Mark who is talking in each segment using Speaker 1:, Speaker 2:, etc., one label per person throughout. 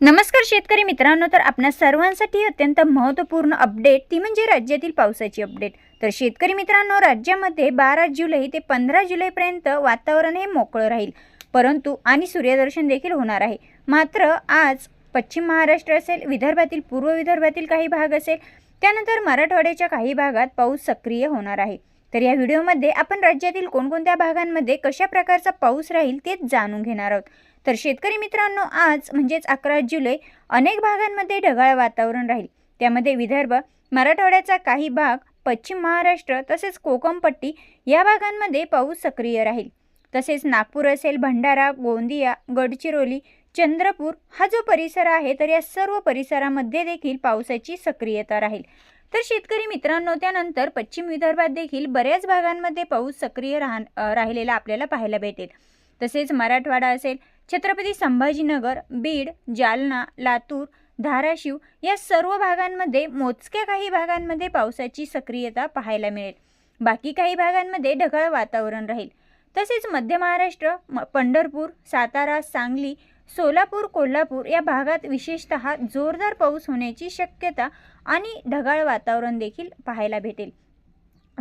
Speaker 1: नमस्कार शेतकरी मित्रांनो तर आपल्या सर्वांसाठी अत्यंत महत्त्वपूर्ण अपडेट ती म्हणजे राज्यातील पावसाची अपडेट तर शेतकरी मित्रांनो राज्यामध्ये बारा जुलै ते पंधरा जुलैपर्यंत वातावरण हे मोकळं राहील. परंतु आणि सूर्यदर्शन देखील होणार आहे. मात्र आज पश्चिम महाराष्ट्र असेल विदर्भातील पूर्व विदर्भातील काही भाग असेल त्यानंतर मराठवाड्याच्या काही भागात पाऊस सक्रिय होणार आहे. तर या व्हिडिओमध्ये आपण राज्यातील कोणकोणत्या भागांमध्ये कशा प्रकारचा पाऊस राहील तेच जाणून घेणार आहोत. तर शेतकरी मित्रांनो आज म्हणजेच अकरा जुलै अनेक भागांमध्ये ढगाळ वातावरण राहील. त्यामध्ये विदर्भ मराठवाड्याचा काही भाग पश्चिम महाराष्ट्र तसेच कोकमपट्टी या भागांमध्ये पाऊस सक्रिय राहील. तसेच नागपूर असेल भंडारा गोंदिया गडचिरोली चंद्रपूर हा जो परिसर आहे तर या सर्व परिसरामध्ये देखील पावसाची सक्रियता राहील. तर शेतकरी मित्रांनो त्यानंतर पश्चिम विदर्भात देखील बऱ्याच भागांमध्ये पाऊस सक्रिय राह राहिलेला आपल्याला पाहायला भेटेल. तसेच मराठवाडा असेल छत्रपती संभाजीनगर बीड जालना लातूर धाराशिव या सर्व भागांमध्ये मोजक्या काही भागांमध्ये पावसाची सक्रियता पाहायला मिळेल. बाकी काही भागांमध्ये ढगाळ वातावरण राहील. तसेच मध्य महाराष्ट्र म पंढरपूर सातारा सांगली सोलापूर कोल्हापूर या भागात विशेषत जोरदार पाऊस होण्याची शक्यता आणि ढगाळ वातावरण देखील पाहायला भेटेल.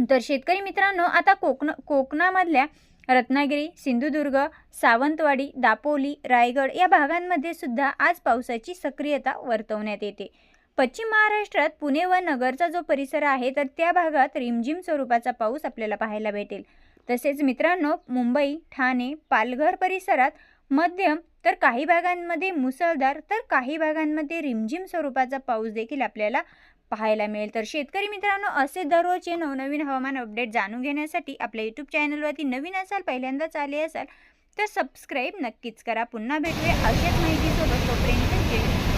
Speaker 1: तर शेतकरी मित्रांनो आता कोकण कोकणामधल्या रत्नागिरी सिंधुदुर्ग सावंतवाडी दापोली रायगड या भागांमध्ये सुद्धा आज पावसाची सक्रियता वर्तवण्यात येते. पश्चिम महाराष्ट्रात पुणे व नगरचा जो परिसर आहे तर त्या भागात रिमझिम स्वरूपाचा पाऊस आपल्याला पाहायला भेटेल. तसेच मित्रांनो मुंबई ठाणे पालघर परिसरात मध्यम तर काही भागांमध्ये मुसळधार तर काही भागांमध्ये रिमझिम स्वरूपाचा पाऊस देखील आपल्याला पाहायला मिळेल. तर शेतकरी मित्रांनो असे दररोजचे नवनवीन हवामान अपडेट जाणून घेण्यासाठी आपल्या यूट्यूब चॅनलवरती नवीन असाल पहिल्यांदाच आले असाल तर सबस्क्राईब नक्कीच करा. पुन्हा भेटूया अशाच माहितीसोबत. तोपर्यंत